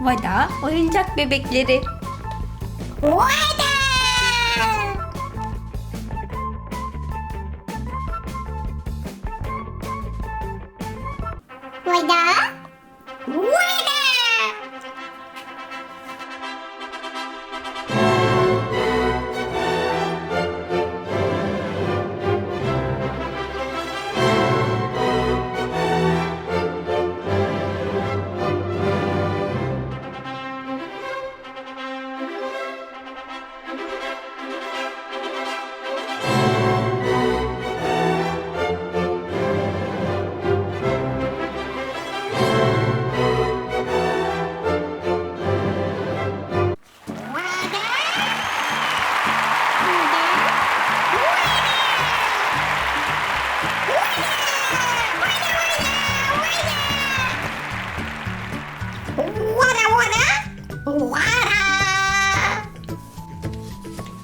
Vada oyuncak bebekleri. Vada! Vada! Vada!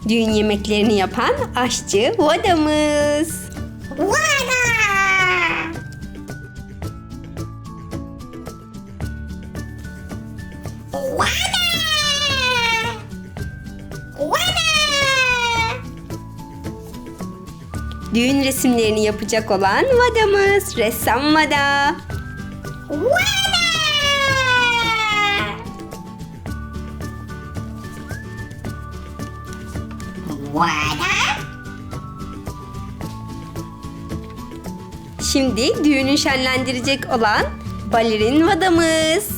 Düğün yemeklerini yapan aşçı Vada'mız. Vada! Vada! Vada! Düğün resimlerini yapacak olan Vada'mız. Ressam Vada. Vada! Vada! Şimdi düğünü şenlendirecek olan balerin Vada'mız.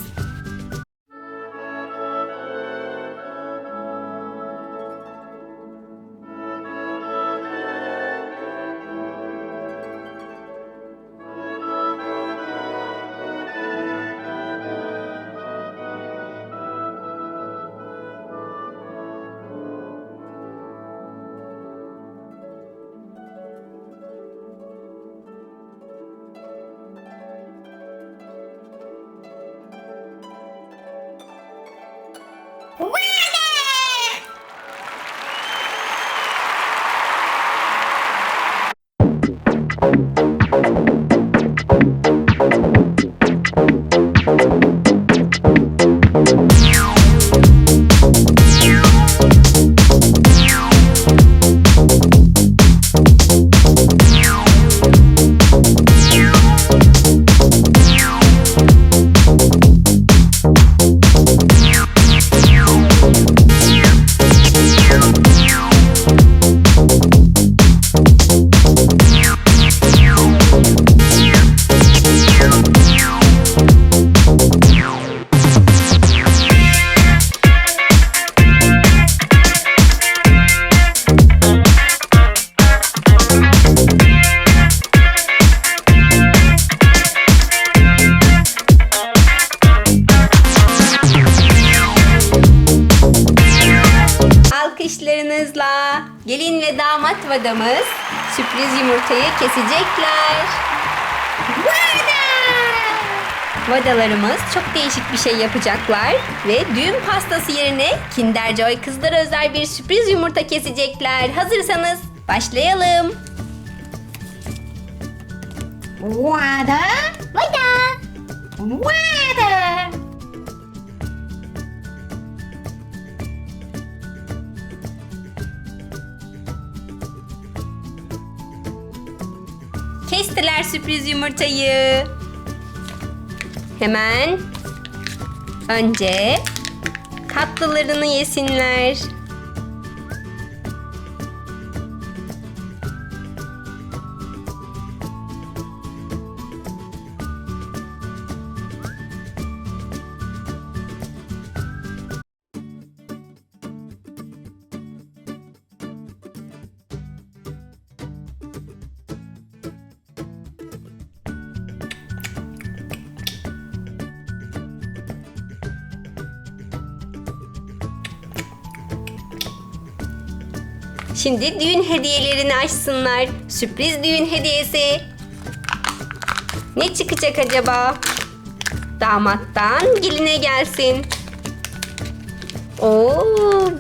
Alkışlarınızla gelin ve damat Vada'mız sürpriz yumurtayı kesecekler. Vadalarımız çok değişik bir şey yapacaklar ve düğün pastası yerine Kinder Joy kızlara özel bir sürpriz yumurta kesecekler. Hazırsanız başlayalım. Vada! Vada! Vada! Kestiler sürpriz yumurtayı. Hemen önce tatlılarını yesinler. Şimdi düğün hediyelerini açsınlar. Sürpriz düğün hediyesi. Ne çıkacak acaba? Damattan geline gelsin. Oo,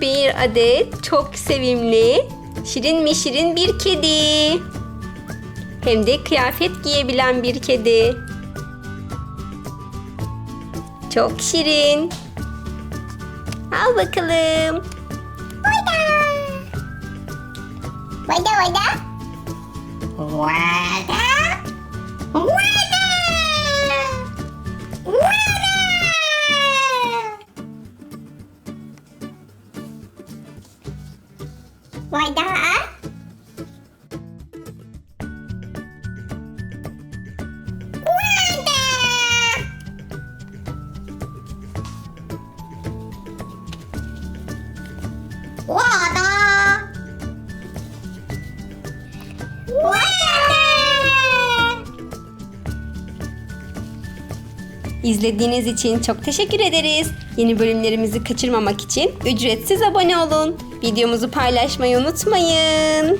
bir adet çok sevimli, şirin mi şirin bir kedi. Hem de kıyafet giyebilen bir kedi. Çok şirin. Al bakalım. Vada vada. Vada. Vada. Vada. Vada. Vada. Vada. Vada. İzlediğiniz için çok teşekkür ederiz. Yeni bölümlerimizi kaçırmamak için ücretsiz abone olun. Videomuzu paylaşmayı unutmayın.